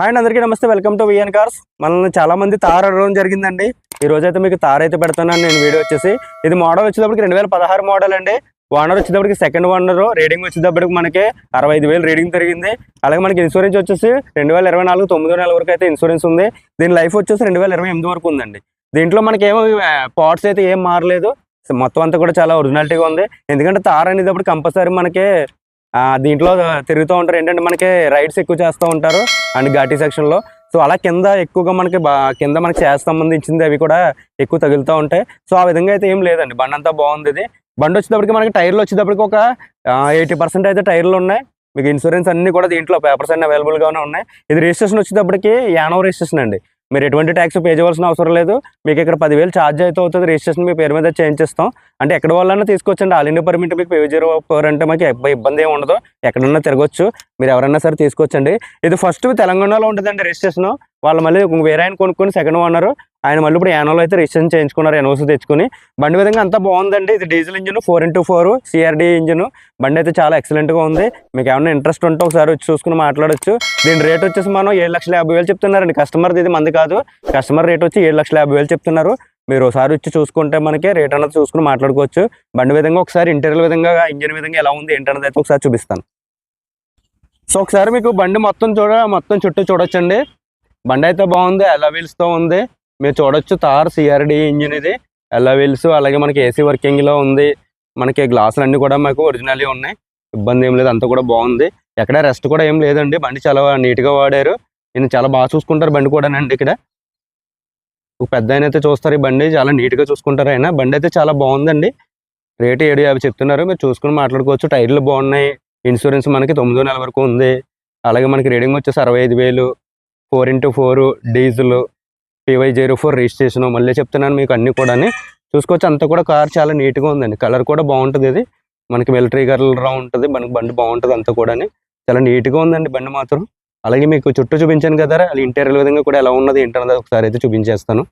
Hi and అందరికీ నమస్తే. Welcome to VN cars మనల్ని చాలా మంది తార్ అడగడం జరిగిందండి. ఈ రోజు అయితే మీకు తార్ అయితే పెడుతున్నాను. నేను వీడియో వచ్చేసి ఇది మోడల్ వచ్చేటప్పటికి రెండు వేల పదహారు మోడల్ అండి. ఓనర్ వచ్చేటప్పటికి సెకండ్ ఓనర్ రీడింగ్ వచ్చేటప్పటికి మనకి అరవై ఐదు వేలు రీడింగ్ జరిగింది అలాగే మనకి ఇన్సూరెన్స్ వచ్చేసి రెండు వేల ఇరవై నాలుగు తొమ్మిదో నెల వరకు అయితే ఇన్సూరెన్స్ ఉంది. దీని లైఫ్ వచ్చేసి రెండు వేల ఇరవై ఎనిమిది వరకు ఉందండి. దీంట్లో మనకి ఏమో పార్ట్స్ అయితే ఏం మారలేదు. మొత్తం అంతా కూడా చాలా ఒరిజినాలిటీగా ఉంది. ఎందుకంటే తార్ అనేటప్పుడు కంపల్సరీ మనకి దీంట్లో తిరుగుతూ ఉంటారు. ఏంటంటే మనకి రైడ్స్ ఎక్కువ చేస్తూ ఉంటారు. అండ్ ఘాటీ సెక్షన్లో సో అలా కింద ఎక్కువగా మనకి బా కింద మనకి చేసి సంబంధించింది అవి కూడా ఎక్కువ తగులుతూ ఉంటాయి. సో ఆ విధంగా అయితే ఏం లేదండి. బండి అంతా బాగుంది ఇది. బండి వచ్చేటప్పటికి మనకి టైర్లు వచ్చేటప్పటికి ఒక ఎయిటీ పర్సెంట్ అయితే టైర్లు ఉన్నాయి. మీకు ఇన్సూరెన్స్ అన్ని కూడా దీంట్లో పేపర్స్ అన్ని అవైలబుల్గానే ఉన్నాయి. ఇది రిజిస్ట్రేషన్ వచ్చేటప్పటికి యానో రిజిస్ట్రేషన్ అండి. మీరు ఎటువంటి ట్యాక్స్ పే చేయవలసిన అవసరం లేదు. మీకు ఇక్కడ పదివేలు ఛార్జ్ అయితే అవుతుంది. రిజిస్ట్రేషన్ మీ పేరు మీద చేయించేస్తాం. అంటే ఎక్కడ వాళ్ళన్నా తీసుకొచ్చండి. ఆల్ ఇండియా పర్మిట్ మీకు పే జీరో ఫోర్ అంటే మాకు ఇబ్బంది ఏమి ఉండదు. ఎక్కడన్నా తిరగొచ్చు. మీరు ఎవరైనా సరే తీసుకొచ్చండి. ఇది ఫస్ట్ తెలంగాణలో ఉంటుందండి రిజిస్ట్రేషన్ వాళ్ళు మళ్ళీ వేరే ఆయన కొనుక్కొని సెకండ్ ఓనర్ ఆయన మళ్ళీ ఇప్పుడు యానోలో అయితే రిజిస్ట్రేషన్ చేయించుకున్నారు ఎన్ఓసి తెచ్చుకుని. బండి విధంగా అంతా బాగుందండి. ఇది diesel engine four into four CRD engine. బండి అయితే చాలా ఎక్సలెంట్గా ఉంది. మీకు ఏమైనా ఇంట్రెస్ట్ ఉంటే ఒకసారి వచ్చి చూసుకుని మాట్లాడచ్చు. దీని రేట్ వచ్చేసి మనం ఏడు లక్షల యాభై వేలు చెప్తున్నారండి. కస్టమర్ ఇది మంది కాదు. కస్టమర్ రేట్ వచ్చి ఏడు లక్షల యాభై వేలు చెప్తున్నారు. మీరు ఒకసారి వచ్చి చూసుకుంటే మనకి రేట్ అన్నది చూసుకుని మాట్లాడుకోవచ్చు. బండి విధంగా ఒకసారి ఇంటీరియర్ విధంగా ఇంజిన్ విధంగా ఎలా ఉంది ఏంటన్నది అయితే ఒకసారి చూపిస్తాను. సో ఒకసారి మీకు బండి మొత్తం చూడ మొత్తం చుట్టూ చూడొచ్చండి. బండి అయితే బాగుంది. అలా వీల్స్తో ఉంది. మీరు చూడొచ్చు తార్ సిఆర్డి ఇంజిన్ ఇది. ఎలా వీల్స్ అలాగే మనకి ఏసీ వర్కింగ్లో ఉంది. మనకి గ్లాసులు అన్ని కూడా మాకు ఒరిజినల్ ఉన్నాయి. ఇబ్బంది ఏం లేదు అంతా కూడా బాగుంది. ఎక్కడ రెస్ట్ కూడా ఏం లేదండి. బండి చాలా నీట్గా వాడారు. నేను చాలా బాగా చూసుకుంటారు బండి కూడానండి ఇక్కడ. పెద్ద ఆయన అయితే చూస్తారు ఈ బండి చాలా నీట్గా చూసుకుంటారు ఆయన. బండి అయితే చాలా బాగుందండి. రేటు ఏడు యాభై చెప్తున్నారు. మీరు చూసుకుని మాట్లాడుకోవచ్చు. టైర్లు బాగున్నాయి. ఇన్సూరెన్స్ మనకి తొమ్మిదో నెల వరకు ఉంది. అలాగే మనకి రీడింగ్ వచ్చేసి అరవై ఐదు వేలు. Four into four diesel. PY zero four registration మళ్ళీ చెప్తున్నాను మీకు అన్ని కూడా చూసుకోవచ్చు అంతా కూడా కార్ చాలా నీట్గా ఉందండి. కలర్ కూడా బాగుంటుంది ఇది. మనకి మిలిటరీ కలర్ ఉంటుంది మనకి బండి బాగుంటుంది అంతా కూడా చాలా నీట్గా ఉందండి బండి మాత్రం. అలాగే మీకు చుట్టూ చూపించాను కదా అది ఇంటీరియర్ విధంగా కూడా ఎలా ఉన్నది ఏంటన్నది ఒకసారి అయితే చూపించేస్తాను.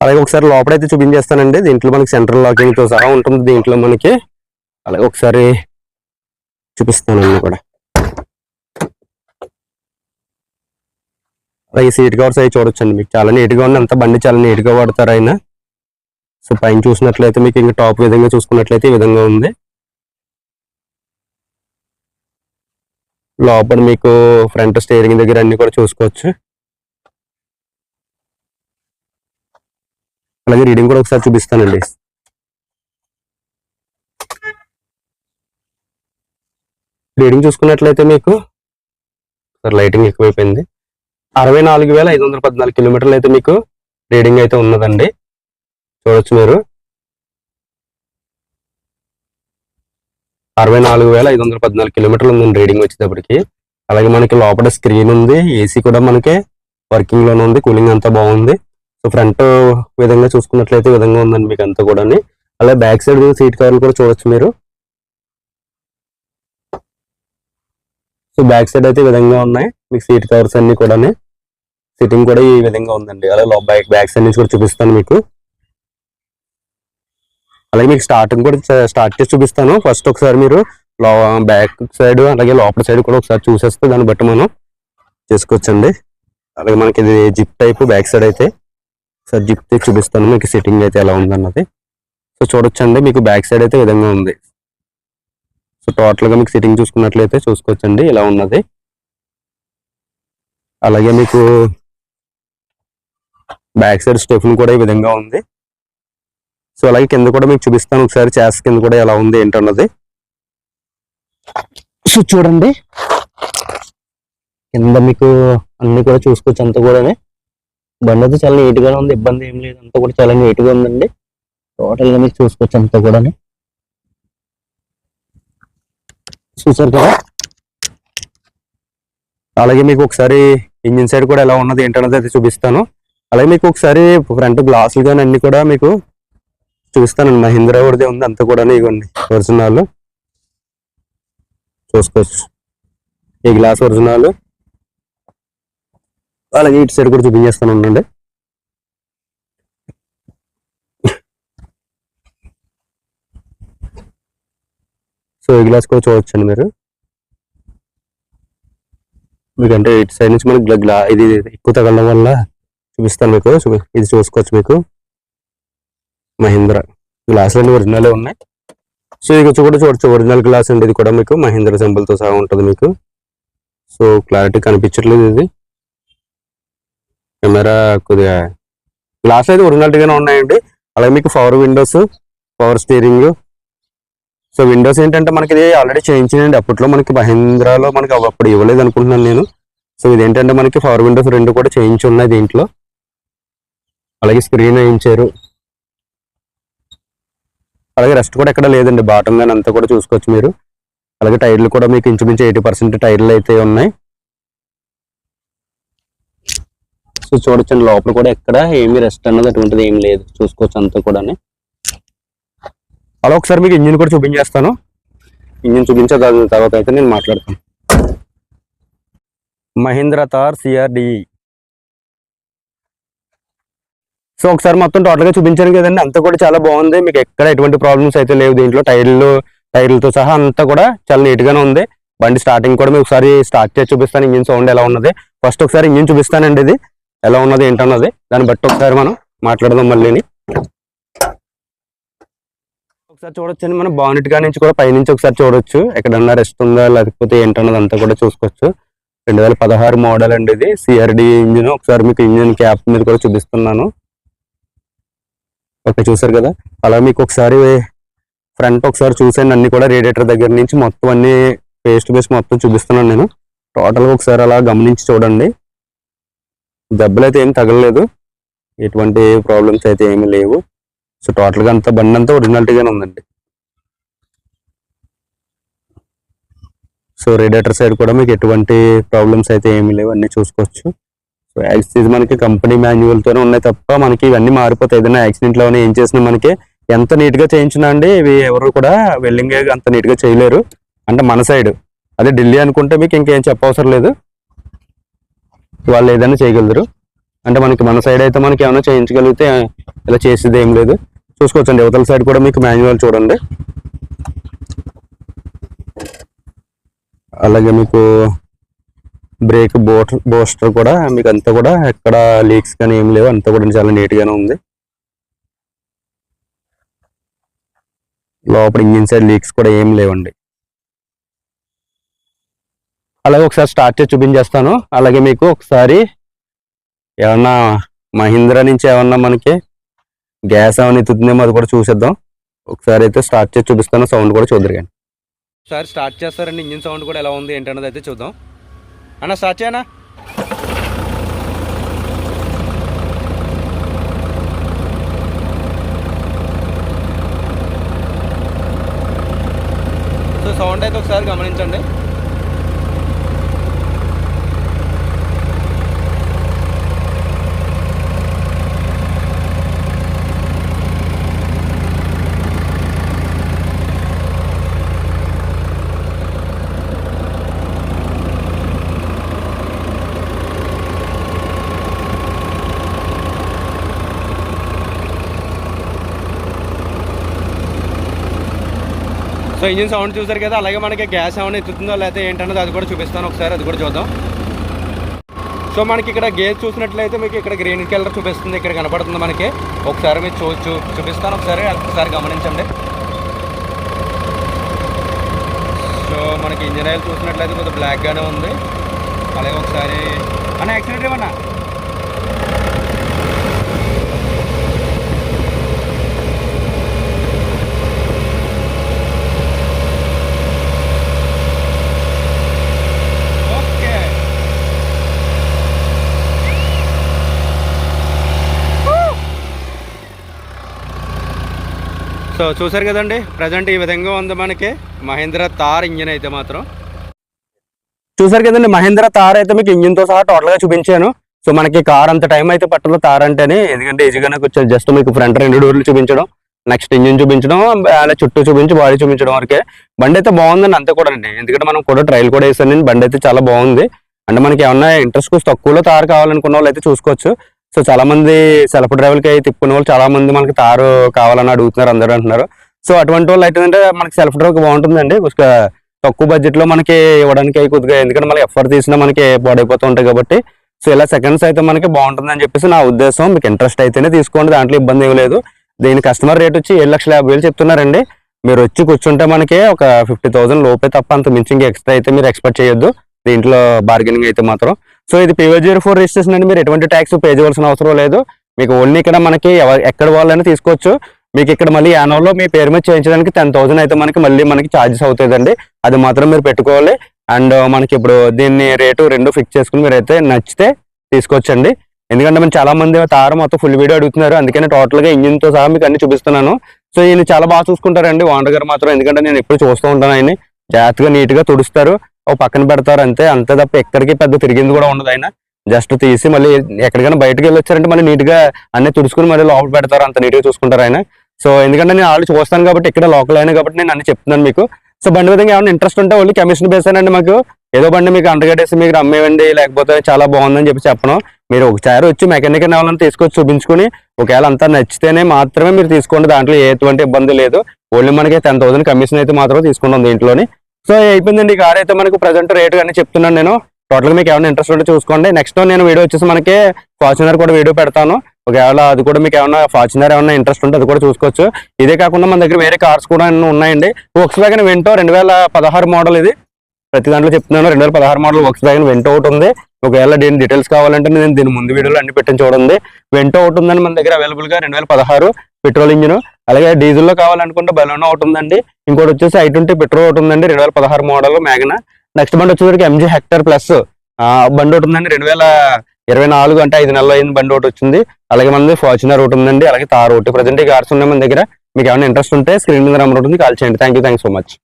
అలాగే ఒకసారి లోపలైతే చూపించేస్తానండి. దీంట్లో మనకి సెంట్రల్ లాకింగ్తో సహా ఉంటుంది దీంట్లో మనకి. అలాగే ఒకసారి చూపిస్తాను కూడా. అలాగే సీట్ కవర్స్ అవి చూడొచ్చండి మీకు. చాలా నీట్గా ఉంది. అంత బండి చాలా నీట్గా వాడతారు ఆయన. సో పైన చూసినట్లయితే మీకు ఇంకా టాప్ విధంగా చూసుకున్నట్లయితే ఈ విధంగా ఉంది. లోపల మీకు ఫ్రంట్ స్టీరింగ్ దగ్గర అన్ని కూడా చూసుకోవచ్చు. అలాగే రీడింగ్ కూడా ఒకసారి చూపిస్తానండి. రీడింగ్ చూసుకున్నట్లయితే మీకు లైటింగ్ ఎక్కువైపోయింది. అరవై నాలుగు వేల ఐదు వందల పద్నాలుగు కిలోమీటర్లు అయితే మీకు రీడింగ్ అయితే ఉన్నదండి. చూడొచ్చు మీరు. అరవై నాలుగు వేల ఐదు వందల పద్నాలుగు కిలోమీటర్లు ఉందండి రీడింగ్ వచ్చేటప్పటికి. అలాగే మనకి లోపల స్క్రీన్ ఉంది ఏసీ కూడా మనకి వర్కింగ్లోనే ఉంది కూలింగ్ అంతా బాగుంది. సో ఫ్రంట్ విధంగా చూసుకున్నట్లయితే విధంగా ఉందండి మీకు అంతా కూడా అలాగే బ్యాక్ సైడ్ సీట్ కవర్లు కూడా చూడొచ్చు మీరు. సో బ్యాక్ సైడ్ అయితే ఈ విధంగా ఉన్నాయి. మీకు సీట్ కవర్స్ అన్ని కూడా సిట్టింగ్ కూడా ఈ విధంగా ఉందండి. అలాగే బ్యాక్ బ్యాక్ సైడ్ నుంచి కూడా చూపిస్తాను మీకు. అలాగే మీకు స్టార్టింగ్ కూడా స్టార్ట్ చేసి చూపిస్తాను. ఫస్ట్ ఒకసారి మీరు బ్యాక్ సైడ్ అలాగే లోపల సైడ్ కూడా ఒకసారి చూసేస్తే దాన్ని బట్టి మనం చేసుకోవచ్చండి. అలాగే మనకి ఇది జిప్ టైప్ బ్యాక్ సైడ్ అయితే. ఒకసారి జిప్ చూపిస్తాను. మీకు సిట్టింగ్ అయితే ఎలా ఉందన్నది. సో చూడొచ్చండి. మీకు బ్యాక్ సైడ్ అయితే విధంగా ఉంది. సో మీకు సిట్టింగ్ చూసుకున్నట్లయితే చూసుకోవచ్చండి. ఇలా ఉన్నది. అలాగే మీకు బ్యాక్ సైడ్ స్టెఫ్ని కూడా ఈ విధంగా ఉంది. సో అలాగే కింద కూడా మీకు చూపిస్తాను ఒకసారి. చేస్ కింద కూడా ఎలా ఉంది ఏంటన్నది. సో చూడండి. కింద మీకు అన్ని కూడా చూసుకోవచ్చు అంతా కూడా బండి అయితే చాలా నీట్గానే ఉంది. ఇబ్బంది ఏం లేదు. అంతా కూడా చాలా నీట్గా ఉందండి. టోటల్గా మీకు చూసుకోవచ్చు అంతా కూడా చూసారు కదా? అలాగే మీకు ఒకసారి ఇంజిన్ సైడ్ కూడా ఎలా ఉన్నది ఏంటన్నది అయితే చూపిస్తాను. అలాగే మీకు ఒకసారి ఫ్రంట్ గ్లాసులు కానీ అన్ని కూడా మీకు చూపిస్తానండి మహీంద్రా కూడా ఉంది అంతా కూడా ఇవ్వండి ఒరిజినల్. చూసుకోవచ్చు. ఈ గ్లాస్ ఒరిజినల్. అలాగే ఇటు సైడ్ కూడా చూపించేస్తాను ఉండండి. సో ఈ గ్లాస్ కూడా చూడొచ్చండి మీరు. మీకు అంటే ఇటు సైడ్ నుంచి మనకి గ్లా- ఇది ఎక్కువ తగలడం వల్ల చూపిస్తాను మీకు. ఇది చూసుకోవచ్చు మీకు. మహీంద్రా గ్లాస్ అన్ని ఒరిజినలే ఉన్నాయి. సో ఇది వచ్చి కూడా చూడొచ్చు. ఒరిజినల్ గ్లాస్ అండి ఇది కూడా మీకు. మహీంద్రా సింబల్తో సహా ఉంటుంది మీకు. సో క్లారిటీ కనిపించట్లేదు ఇది. కెమెరా కొద్దిగా గ్లాస్ అయితే ఒరిజినాలిటీగానే ఉన్నాయండి. అలాగే మీకు power windows power steering so windows ఏంటంటే మనకి ఇది ఆల్రెడీ చేయించినండి అప్పట్లో మనకి మహీంద్రాలో మనకి అప్పుడు ఇవ్వలేదు అనుకుంటున్నాను నేను. సో ఇదేంటంటే మనకి పవర్ విండోస్ రెండు కూడా చేయించి ఉన్నాయి దీంట్లో. అలాగే స్క్రీన్ వేయించారు. అలాగే రెస్ట్ కూడా ఎక్కడ లేదండి. బాటం కానీ అంతా కూడా చూసుకోవచ్చు మీరు. అలాగే టైర్లు కూడా మీకు ఇంచుమించు ఎయిటీ పర్సెంట్ టైర్లు అయితే ఉన్నాయి. సో చూడొచ్చండి. లోపల కూడా ఎక్కడ ఏమి రెస్ట్ అన్నది అటువంటిది ఏం లేదు. చూసుకోవచ్చు అంతా కూడా అలా ఒకసారి మీకు ఇంజిన్ కూడా చూపించేస్తాను. ఇంజిన్ చూపించే దాని తర్వాత అయితే నేను మాట్లాడతాను. మహీంద్రా తార్ సిఆర్డిఈ సో ఒకసారి మొత్తం టోటల్గా చూపించాను కదండి. అంతా కూడా చాలా బాగుంది. మీకు ఎక్కడ ఎటువంటి ప్రాబ్లమ్స్ అయితే లేవు దీంట్లో. టైర్లు టైర్లతో సహా అంతా కూడా చాలా నీట్గానే ఉంది. బండి స్టార్టింగ్ కూడా మీకు ఒకసారి స్టార్ట్ చేసి చూపిస్తాను. ఇంజిన్ సౌండ్ ఎలా ఉన్నది. ఫస్ట్ ఒకసారి ఇంజిన్ చూపిస్తానండి ఇది. ఎలా ఉన్నది ఏంటన్నది. దాన్ని బట్టి ఒకసారి మనం మాట్లాడదాం మళ్ళీని. ఒకసారి చూడొచ్చండి మనం బానెట్గా నుంచి కూడా పైనుంచి ఒకసారి చూడొచ్చు. ఎక్కడన్నా రెస్ట్ ఉందా లేకపోతే ఏంటన్నది అంతా కూడా చూసుకోవచ్చు. రెండు వేల పదహారు మోడల్ అండి ఇది. సిఆర్డి ఇంజిన్ ఒకసారి మీకు ఇంజిన్ క్యాప్ మీద కూడా చూపిస్తున్నాను. ఓకే చూసారు కదా? అలా మీకు ఒకసారి ఫ్రంట్ ఒకసారి చూసాను అన్ని కూడా రేడియేటర్ దగ్గర నుంచి మొత్తం అన్ని పేస్ట్ పేస్ట్ మొత్తం చూపిస్తున్నాను నేను. టోటల్గా ఒకసారి అలా గమనించి చూడండి. దెబ్బలు అయితే ఏం తగలలేదు. ఎటువంటి ప్రాబ్లమ్స్ అయితే ఏమీ లేవు. సో టోటల్గా అంత అంతా బండి అంతా ఒరిజినాలిటీగానే ఉందండి. సో రేడియేటర్ సైడ్ కూడా మీకు ఎటువంటి ప్రాబ్లమ్స్ అయితే ఏమీ లేవు అన్నీ చూసుకోవచ్చు. సో యాక్సిడెంట్ మనకి కంపెనీ మాన్యువల్తోనే ఉన్నాయి తప్ప మనకి ఇవన్నీ మారిపోతాయి. ఏదైనా యాక్సిడెంట్లో ఏం చేసినా మనకి ఎంత నీట్గా చేయించినా అండి ఇవి ఎవరు కూడా వెల్లింగ్ అంత నీట్గా చేయలేరు. అంటే మన సైడ్ అదే ఢిల్లీ అనుకుంటే మీకు ఇంకేం చెప్పవసరం లేదు. వాళ్ళు ఏదైనా చేయగలరు అంటే మనకి మన సైడ్ అయితే మనకి ఏమైనా చేయించగలిగితే ఇలా చేసేది ఏం లేదు. చూసుకోవచ్చండి. అవతల సైడ్ కూడా మీకు మాన్యువల్ చూడండి. అలాగే మీకు బ్రేక్ బోట్ బోస్టర్ కూడా మీకు అంతా కూడా ఎక్కడ లీక్స్ కానీ ఏం లేవు. అంతా కూడా చాలా నీట్గానే ఉంది. లోపల ఇంజిన్ సైడ్ లీక్స్ కూడా ఏం లేవండి. అలాగే ఒకసారి స్టార్ట్ చేసి చూపించేస్తాను. అలాగే మీకు ఒకసారి ఏమన్నా మహీంద్రా నుంచి ఏమన్నా మనకి గ్యాస్ ఏమైనా ఎత్తుతుందేమో అది కూడా చూసేద్దాం. ఒకసారి అయితే స్టార్ట్ చేసి చూపిస్తాను సౌండ్ కూడా చూద్దరు కానీ. ఒకసారి స్టార్ట్ చేస్తారండి ఇంజిన్ సౌండ్ కూడా ఎలా ఉంది ఏంటన్నది అయితే చూద్దాం. అన్న స్టార్ట్ చేయనా? సో సౌండ్ అయితే ఒకసారి గమనించండి. సో ఇంజిన్ సౌండ్ చూసారు కదా అలాగే మనకి గ్యాస్ ఏమైనా ఎత్తుతుందో లేకపోతే ఏంటన్నది అది కూడా చూపిస్తాను ఒకసారి అది కూడా చూద్దాం. సో మనకి ఇక్కడ గేజ్ చూసినట్లయితే మీకు ఇక్కడ గ్రీన్ కలర్ చూపిస్తుంది ఇక్కడ కనపడుతుంది మనకి. ఒకసారి మీరు చూ చూ- చూపిస్తాను ఒకసారి ఒకసారి గమనించండి. సో మనకి ఇంజిన్ ఆయిల్ చూసినట్లయితే కొంచెం బ్లాక్గానే ఉంది. అలాగే ఒకసారి అన్న యాక్సిడెంట్ ఏమన్నా ఓకే సో చూసారు కదండి ప్రజెంట్ ఈ విధంగా ఉంది మనకి. మహేంద్ర తార్ ఇంజిన్ అయితే మాత్రం. చూసారు కదండి మహేంద్ర తార్ అయితే మీకు ఇంజిన్తో సహా టోటల్గా చూపించాను. సో మనకి కార్ అంత టైం అయితే పట్టదు తార్ అంటేనే. ఎందుకంటే ఈజీగానే వచ్చేది. జస్ట్ మీకు ఫ్రంట్ రెండు డోర్లు చూపించడం నెక్స్ట్ ఇంజిన్ చూపించడం అలా చుట్టూ చూపించి బాడీ చూపించడం వరకే. బండి అయితే బాగుందండి అంతే కూడా అండి ఎందుకంటే మనం కూడా ట్రైల్ కూడా వేసాను బండి అయితే చాలా బాగుంది. అంటే మనకి ఏమన్నా ఇంట్రెస్ట్ తక్కువలో తార్ కావాలనుకున్న వాళ్ళు అయితే చూసుకోవచ్చు. సో చాలా మంది సెల్ఫ్ డ్రైవర్కి అయితే తిప్పుకునే వాళ్ళు చాలా మంది మనకి తారు కావాలని అడుగుతున్నారు అందరూ అంటున్నారు. సో అటువంటి వాళ్ళు అయితే మనకి సెల్ఫ్ డ్రైవ్ బాగుంటుందండి. తక్కువ బడ్జెట్లో మనకి ఇవ్వడానికి కొద్దిగా ఎందుకంటే మళ్ళీ ఎఫర్ తీసినా మనకి పాడైపోతూ ఉంటాయి కాబట్టి. సో ఇలా సెకండ్స్ అయితే మనకి బాగుంటుందని చెప్పేసి నా ఉద్దేశం. మీకు ఇంట్రెస్ట్ అయితేనే తీసుకోండి దాంట్లో ఇబ్బంది ఏం లేదు. దీని కస్టమర్ రేట్ వచ్చి ఏడు లక్షల యాభై వేలు చెప్తున్నారండి. మీరు వచ్చి కూర్చుంటే మనకి ఒక ఫిఫ్టీ థౌసండ్ లోపే తప్ప అంత మించి ఇంకా ఎక్స్ట్రా అయితే మీరు ఎక్స్పెక్ట్ చేయొద్దు. దీంట్లో బార్గెనింగ్ అయితే మాత్రం. సో ఇది పీవో జీరో ఫోర్ రిజిస్ట్రేషన్ అండి. మీరు ఎటువంటి ట్యాక్స్ పే చేయవలసిన అవసరం లేదు. మీకు ఓన్లీ ఇక్కడ మనకి ఎక్కడ వాళ్ళైనా తీసుకోవచ్చు. మీకు ఇక్కడ మళ్ళీ యానోలో మీ పేరు మీద చేయించడానికి టెన్ థౌసండ్ అయితే మనకి మళ్ళీ మనకి ఛార్జెస్ అవుతుందండి. అది మాత్రం మీరు పెట్టుకోవాలి. అండ్ మనకి ఇప్పుడు దీన్ని రేటు రెండు ఫిక్స్ చేసుకుని మీరు అయితే నచ్చితే తీసుకోవచ్చండి. ఎందుకంటే మనం చాలా మంది తార మొత్తం ఫుల్ వీడియో అడుగుతున్నారు. అందుకని టోటల్గా ఇంజిన్తో సహా మీకు అన్ని చూపిస్తున్నాను. సో ఈయన చాలా బాగా చూసుకుంటారండి. ఓనర్ గారు మాత్రం ఎందుకంటే నేను ఎప్పుడు చూస్తూ ఉంటాను ఆయన జాగ్రత్తగా నీట్గా తుడుస్తారు. ఓ పక్కన పెడతారు అంతే. అంతే తప్ప ఎక్కడికి పెద్ద తిరిగింది కూడా ఉండదు ఆయన. జస్ట్ తీసి మళ్ళీ ఎక్కడికైనా బయటకు వెళ్ళి వచ్చారంటే మళ్ళీ నీట్గా అన్ని తుడుచుకుని మళ్ళీ లోపల పెడతారు. అంత నీట్గా చూసుకుంటారు ఆయన. సో ఎందుకంటే నేను ఆల్రెడీ చూస్తాను కాబట్టి ఇక్కడ లోకల్ అయినా కాబట్టి నేను అన్ని చెప్తున్నాను మీకు. సో బండి విధంగా ఏమైనా ఇంట్రెస్ట్ ఉంటే ఓన్లీ కమిషన్ బేస్ అండి మాకు. ఏదో బండి మీకు అంటగట్టేసి మీకు అమ్మేవండి లేకపోతే చాలా బాగుందని చెప్పి చెప్పను. మీరు ఒకసారి వచ్చి మెకానిక్ ఎవరైనా తీసుకొచ్చి చూపించుకుని ఒకవేళ అంతా నచ్చితేనే మాత్రమే మీరు తీసుకోండి. దాంట్లో ఎటువంటి ఇబ్బంది లేదు. ఓన్లీ మనకి టెన్ థౌసండ్ కమిషన్ అయితే మాత్రమే తీసుకుంటాం దీంట్లోని. సో అయిపోయిందండి ఈ కార్ అయితే మనకు ప్రజెంట్ రేట్ కానీ చెప్తున్నాను నేను. టోటల్ మీకు ఏమైనా ఇంట్రెస్ట్ ఉంటే చూసుకోండి. నెక్స్ట్ నేను వీడియో వచ్చేసి మనకి ఫార్చునర్ కూడా వీడియో పెడతాను. ఒకవేళ అది కూడా మీకు ఏమైనా ఫార్చునర్ ఏమైనా ఇంట్రెస్ట్ ఉంటే అది కూడా చూసుకోవచ్చు. ఇదే కాకుండా మన దగ్గర వేరే కార్స్ కూడా ఉన్నాయండి. వక్స్ వ్యాగన్ వింటో రెండు వేల పదహారు మోడల్ ఇది. ప్రతి దాంట్లో చెప్తున్నాను రెండు వేల పదహారు మోడల్ వర్క్స్ వ్యాగన్ వెంట ఒకటి ఉంది. ఒకవేళ దీని డీటెయిల్స్ కావాలంటే నేను దీని ముందు వీడియోలో అన్ని పెట్టిన చూడండి. వెంట ఒకటి ఉందండి మన దగ్గర అవైలబుల్గా రెండు వేల పదహారు పెట్రోల్ ఇంజిన్. అలాగే డీజిల్లో కావాలనుకుంటే బెలోనా ఒకటి ఉందండి. ఇంకోటి వచ్చేసి ఐ ట్వంటీ పెట్రోల్ ఒకటి ఉందండి రెండు వేల పదహారు మోడల్ మేఘన నెక్స్ట్ బండి వచ్చేసరికి ఎంజీ హెక్టర్ ప్లస్ బండి ఒకటి ఉందండి రెండు వేల ఇరవై నాలుగు అంటే ఐదు నెలలు అయింది బండి ఒకటి వచ్చింది. అలాగే మనది ఫార్చునర్ ఒకటి ఉందండి అలాగే తార్ ఒకటి. ప్రజెంట్ ఈ కార్స్ ఉన్నాయి మన దగ్గర. మీకు ఏమైనా ఇంట్రెస్ట్ ఉంటే స్క్రీన్ మీద నెంబర్ ఉంటుంది కాల్ చేయండి. Thank you thank so much